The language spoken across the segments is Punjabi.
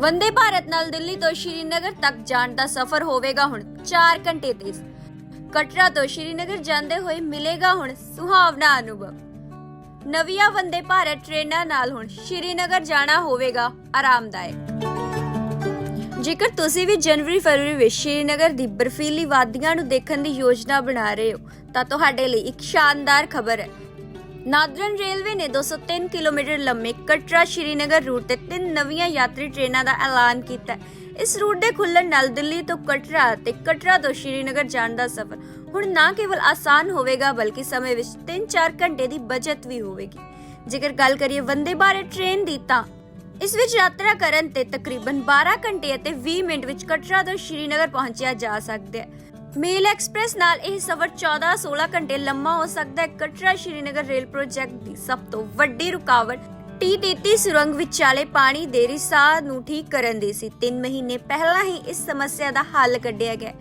ਵੰਦੇ ਭਾਰਤ ਨਾਲ ਦਿੱਲੀ ਤੋਂ ਸ਼੍ਰੀਨਗਰ ਤੱਕ ਜਾਣ ਦਾ ਸਫ਼ਰ ਹੋਵੇਗਾ ਹੁਣ 4 ਘੰਟੇ ਤੇਜ਼। ਕਟਰਾ ਤੋਂ ਸ਼੍ਰੀਨਗਰ ਜਾਂਦੇ ਹੋਏ ਮਿਲੇਗਾ ਹੁਣ ਸੁਹਾਵਣਾ ਅਨੁਭਵ। ਨਵੀਆਂ ਵੰਦੇ ਭਾਰਤ ਟ੍ਰੇਨਾਂ ਨਾਲ ਹੁਣ ਸ਼੍ਰੀਨਗਰ ਜਾਣਾ ਹੋਵੇਗਾ ਆਰਾਮਦਾਇਕ। ਜੇਕਰ ਤੁਸੀਂ ਵੀ ਜਨਵਰੀ ਫਰਵਰੀ ਵਿੱਚ ਸ਼੍ਰੀਨਗਰ ਦੀ ਬਰਫੀਲੀ ਵਾਦੀਆਂ ਨੂੰ ਦੇਖਣ ਦੀ ਯੋਜਨਾ ਬਣਾ ਰਹੇ ਹੋ, ਤਾਂ ਤੁਹਾਡੇ ਲਈ ਇੱਕ ਸ਼ਾਨਦਾਰ ਖਬਰ ਹੈ। ਨਾਦਰਨ ਰੇਲਵੇ ਨੇ 203 ਕਿਲੋਮੀਟਰ ਲੰਮੇ ਕਟਰਾ ਸ਼੍ਰੀਨਗਰ ਰੂਟ ਤੇ ਤਿੰਨ ਨਵੀਆਂ ਯਾਤਰੀ ਟ੍ਰੇਨਾਂ ਦਾ ਐਲਾਨ ਕੀਤਾ। ਇਸ ਰੂਟ ਦੇ ਖੁੱਲਣ ਨਾਲ ਦਿੱਲੀ ਤੋਂ ਕਟਰਾ ਤੇ ਕਟਰਾ ਤੋਂ ਸ਼੍ਰੀਨਗਰ ਜਾਣ ਦਾ ਸਫ਼ਰ ਹੁਣ ਨਾ ਕੇਵਲ ਆਸਾਨ ਹੋਵੇਗਾ, ਬਲਕਿ ਸਮੇਂ ਵਿੱਚ 3-4 ਘੰਟੇ ਦੀ ਬਚਤ ਵੀ ਹੋਵੇਗੀ। ਜੇਕਰ ਗੱਲ ਕਰੀਏ ਵੰਦੇ ਭਾਰਤ ਟ੍ਰੇਨ ਦੀ ਤਾਂ ਇਸ ਵਿੱਚ ਯਾਤਰਾ ਕਰਨ ਤੇ ਤਕਰੀਬਨ 12 ਘੰਟੇ ਅਤੇ 20 ਮਿੰਟ ਵਿੱਚ ਕਟਰਾ ਤੋਂ ਸ਼੍ਰੀਨਗਰ ਪਹੁੰਚਿਆ ਜਾ ਸਕਦਾ ਹੈ। ਮੇਲ ਐਕਸਪ੍ਰੈਸ ਨਾਲ ਇਹ ਸਫ਼ਰ 14-16 ਘੰਟੇ ਲੰਮਾ ਹੋ ਸਕਦਾ ਹੈ। ਕਟਰਾ ਸ਼੍ਰੀਨਗਰ ਰੇਲ ਪ੍ਰੋਜੈਕਟ ਦੀ ਸਭ ਤੋਂ ਵੱਡੀ ਰੁਕਾਵਟ ਟੀ-33 ਸੁਰੰਗ ਵਿਚਾਲੇ ਪਾਣੀ ਦੇ ਰਿਸਾਅ ਨੂੰ ਠੀਕ ਕਰਨ ਦੀ ਸੀ। 3 ਮਹੀਨੇ ਪਹਿਲਾਂ ਹੀ ਇਸ ਸਮੱਸਿਆ ਦਾ ਹੱਲ ਕੱਢਿਆ ਗਿਆ।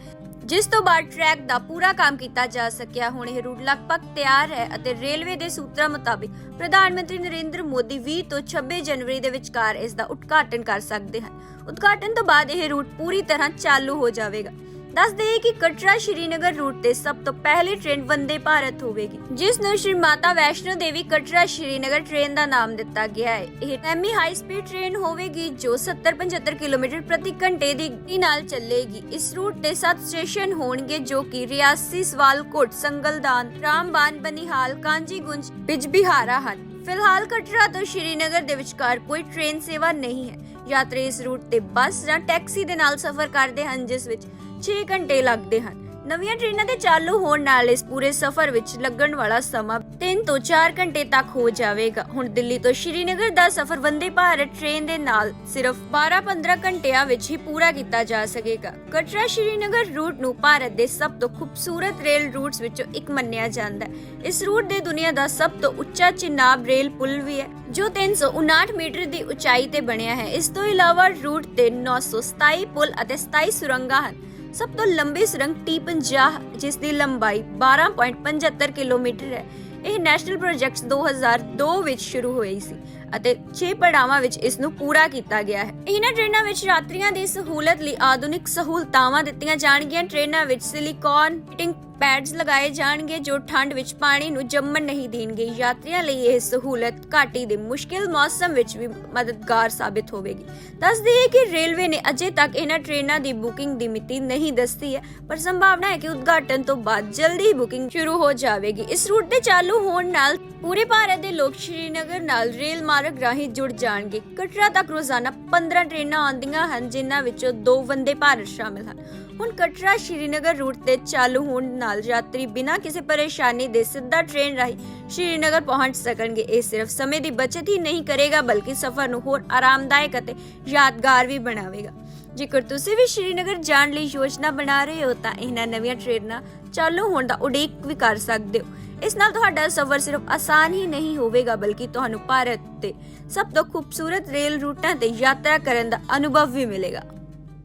ਜਿਸ ਤੋਂ ਬਾਅਦ ਟਰੈਕ ਦਾ ਪੂਰਾ ਕੰਮ ਕੀਤਾ ਜਾ ਸਕਿਆ। ਹੁਣ ਇਹ ਰੂਟ ਲਗਭਗ ਤਿਆਰ ਹੈ ਅਤੇ ਰੇਲਵੇ ਦੇ ਸੂਤਰਾਂ ਮੁਤਾਬਿਕ ਪ੍ਰਧਾਨ ਮੰਤਰੀ ਨਰਿੰਦਰ ਮੋਦੀ 20 ਤੋਂ 26 ਜਨਵਰੀ ਦੇ ਵਿਚਕਾਰ ਇਸ ਦਾ ਉਦਘਾਟਨ ਕਰ ਸਕਦੇ ਹਨ। ਉਦਘਾਟਨ ਤੋਂ ਬਾਅਦ ਇਹ ਰੂਟ ਪੂਰੀ ਤਰ੍ਹਾਂ ਚਾਲੂ ਹੋ ਜਾਵੇਗਾ। ਦੱਸ ਦਈਏ ਕਿ ਕਟਰਾ ਸ਼੍ਰੀਨਗਰ ਰੂਟ ਤੇ ਸਭ ਤੋਂ ਪਹਿਲੀ ਟ੍ਰੇਨ ਵੰਦੇ ਭਾਰਤ ਹੋਵੇਗੀ, ਜਿਸ ਨੂੰ ਸ਼੍ਰੀ ਮਾਤਾ ਵੈਸ਼ਨੋ ਦੇਵੀ ਕਟਰਾ ਸ਼੍ਰੀਨਗਰ ਟ੍ਰੇਨ ਦਾ ਨਾਮ ਦਿੱਤਾ ਗਿਆ ਹੈ। ਇਹ ਸੈਮੀ ਹਾਈ ਸਪੀਡ ਟ੍ਰੇਨ ਹੋਵੇਗੀ, ਜੋ 70-75 ਕਿਲੋਮੀਟਰ ਪ੍ਰਤੀ ਘੰਟੇ ਦੀ ਗਤੀ ਨਾਲ ਚੱਲੇਗੀ। ਇਸ ਰੂਟ ਤੇ 7 ਸਟੇਸ਼ਨ ਹੋਣਗੇ, ਜੋ ਕਿ ਰਿਆਸੀ ਸਵਾਲਕੋਟ, ਸੰਗਲਦਾਨ, ਰਾਮਬਾਨ, ਬਨੀਹਾਲ, ਕਾਂਜੀਗੁੰਜ, ਬਿਜਬਿਹਾਰਾ ਹਨ। ਫਿਲਹਾਲ ਕਟਰਾ ਤੋਂ ਸ਼੍ਰੀਨਗਰ ਦੇ ਵਿਚਕਾਰ ਕੋਈ ਟ੍ਰੇਨ ਸੇਵਾ ਨਹੀਂ ਹੈ। ਯਾਤਰੀ ਇਸ ਰੂਟ ਤੇ ਬੱਸ ਜਾਂ ਟੈਕਸੀ ਦੇ ਨਾਲ ਸਫ਼ਰ ਕਰਦੇ ਹਨ, ਜਿਸ ਵਿੱਚ 6 ਘੰਟੇ ਲੱਗਦੇ ਹਨ। ਨਵੀਆਂ ਟ੍ਰੇਨਾਂ ਦੇ ਚਾਲੂ ਹੋਣ ਨਾਲ ਇਸ ਪੂਰੇ ਸਫ਼ਰ ਵਿੱਚ ਲੱਗਣ ਵਾਲਾ ਸਮਾਂ 3 ਤੋਂ 4 ਘੰਟੇ ਤੱਕ ਹੋ ਜਾਵੇਗਾ। ਹੁਣ ਦਿੱਲੀ ਤੋਂ ਸ਼੍ਰੀਨਗਰ ਦਾ ਸਫ਼ਰ ਵੰਦੇ ਭਾਰਤ ਟ੍ਰੇਨ ਦੇ ਨਾਲ ਸਿਰਫ 12-15 ਘੰਟਿਆਂ ਵਿੱਚ ਹੀ ਪੂਰਾ ਕੀਤਾ ਜਾ ਸਕੇਗਾ। ਕਟਰਾ ਸ਼੍ਰੀਨਗਰ ਰੂਟ ਨੂੰ ਭਾਰਤ ਦੇ ਸਭ ਤੋਂ ਖੂਬਸੂਰਤ ਰੇਲ ਰੂਟਸ ਵਿੱਚੋਂ ਇੱਕ ਮੰਨਿਆ ਜਾਂਦਾ ਹੈ। ਇਸ ਰੂਟ ਦੇ ਦੁਨੀਆ ਦਾ ਸਭ ਤੋਂ ਉੱਚਾ ਚਿਨਾਬ ਰੇਲ ਪੁਲ ਵੀ ਹੈ, ਜੋ 359 ਮੀਟਰ ਦੀ ਉਚਾਈ ਤੇ ਬਣਿਆ ਹੈ। ਇਸ ਤੋਂ ਇਲਾਵਾ ਰੂਟ ਤੇ 927 ਪੁਲ ਅਤੇ 27 ਸੁਰੰਗਾਂ ਹਨ। ਸਭ ਤੋਂ ਲੰਬੀ ਸੁਰੰਗ T50 ਜਿਸ ਦੀ ਲੰਬਾਈ 12.75 ਕਿਲੋਮੀਟਰ ਹੈ। ਇਹ ਨੈਸ਼ਨਲ ਪ੍ਰੋਜੈਕਟਸ 2002 ਵਿੱਚ ਸ਼ੁਰੂ ਹੋਈ ਸੀ। ਅਤੇ 6 ਪੜਾਵਾਂ ਵਿੱਚ ਇਸ ਨੂੰ ਪੂਰਾ ਕੀਤਾ ਗਿਆ ਹੈ। ਇਹਨਾਂ ਟ੍ਰੇਨਾਂ ਵਿੱਚ ਯਾਤਰੀਆਂ ਦੀ ਸਹੂਲਤ ਲਈ ਆਧੁਨਿਕ ਸਹੂਲਤਾਵਾਂ ਦਿੱਤੀਆਂ ਜਾਣਗੀਆਂ। ਟ੍ਰੇਨਾਂ ਵਿੱਚ ਸਿਲੀਕੌਨ ਹੀਟਿੰਗ ਪੈਡਸ ਲਗਾਏ ਜਾਣਗੇ, ਜੋ ਠੰਡ ਵਿੱਚ ਪਾਣੀ ਨੂੰ ਜੰਮਣ ਨਹੀਂ ਦੇਣਗੇ। ਯਾਤਰੀਆਂ ਲਈ ਇਹ ਸਹੂਲਤ ਘਾਟੀ ਦੇ ਮੁਸ਼ਕਿਲ ਮੌਸਮ ਵਿੱਚ ਵੀ ਮਦਦਗਾਰ ਸਾਬਿਤ ਹੋਵੇਗੀ। ਦੱਸ ਦਈਏ ਕਿ ਰੇਲਵੇ ਨੇ ਅਜੇ ਤੱਕ ਇਹਨਾਂ ਟ੍ਰੇਨਾਂ ਦੀ ਬੁਕਿੰਗ ਦੀ ਮਿਤੀ ਨਹੀਂ ਦੱਸੀ ਹੈ, ਪਰ ਸੰਭਾਵਨਾ ਹੈ ਕਿ ਉਦਘਾਟਨ ਤੋਂ ਬਾਅਦ ਜਲਦੀ ਹੀ ਬੁਕਿੰਗ ਸ਼ੁਰੂ ਹੋ ਜਾਵੇਗੀ। ਇਸ ਰੂਟ ਦੇ ਚਾਲੂ ਹੋਣ ਨਾਲ ਪੂਰੇ ਭਾਰਤ ਦੇ ਲੋਕ ਸ਼੍ਰੀਨਗਰ ਨਾਲ ਰੇਲ ਮਾਰਗ ਰਾਹੀਂ ਜੁੜ ਜਾਣਗੇ। ਕਟਰਾ ਤੱਕ ਰੋਜ਼ਾਨਾ 15 ਟ੍ਰੇਨਾਂ ਆਉਂਦੀਆਂ ਹਨ, ਜਿਨ੍ਹਾਂ ਵਿੱਚੋਂ ਦੋ ਵੰਦੇ ਭਾਰਤ ਸ਼ਾਮਿਲ ਹਨ। ਹੁਣ ਕਟਰਾ ਸ਼੍ਰੀਨਗਰ ਰੂਟ ਤੇ ਚਾਲੂ ਹੋਣ ਨਾਲ ਯਾਤਰੀ ਬਿਨਾਂ ਕਿਸੇ ਪਰੇਸ਼ਾਨੀ ਦੇ ਸਿੱਧਾ ਟ੍ਰੇਨ ਰਾਹੀਂ ਸ਼੍ਰੀਨਗਰ ਪਹੁੰਚ ਸਕਣਗੇ। ਇਹ ਸਿਰਫ ਸਮੇਂ ਦੀ ਬਚਤ ਹੀ ਨਹੀਂ ਕਰੇਗਾ, ਬਲਕਿ ਸਫ਼ਰ ਨੂੰ ਹੋਰ ਆਰਾਮਦਾਇਕ ਅਤੇ ਯਾਦਗਾਰ ਵੀ ਬਣਾਵੇਗਾ। ਜੇਕਰ ਤੁਸੀਂ ਵੀ ਸ਼੍ਰੀਨਗਰ ਜਾਣ ਲਈ ਯੋਜਨਾ ਬਣਾ ਰਹੇ ਹੋ, ਤਾਂ ਇਹਨਾਂ ਨਵੀਆਂ ਟ੍ਰੇਨਾਂ ਚਾਲੂ ਹੋਣ ਦਾ ਉਡੀਕ ਵੀ ਕਰ ਸਕਦੇ ਹੋ। ਇਸ ਨਾਲ ਤੁਹਾਡਾ ਸਫ਼ਰ ਸਿਰਫ ਆਸਾਨ ਹੀ ਨਹੀਂ ਹੋਵੇਗਾ, ਬਲਕਿ ਤੁਹਾਨੂੰ ਭਾਰਤ ਤੇ ਸਭ ਤੋਂ ਖੂਬਸੂਰਤ ਰੇਲ ਰੂਟਾਂ ਤੇ ਯਾਤਰਾ ਕਰਨ ਦਾ ਅਨੁਭਵ ਵੀ ਮਿਲੇਗਾ।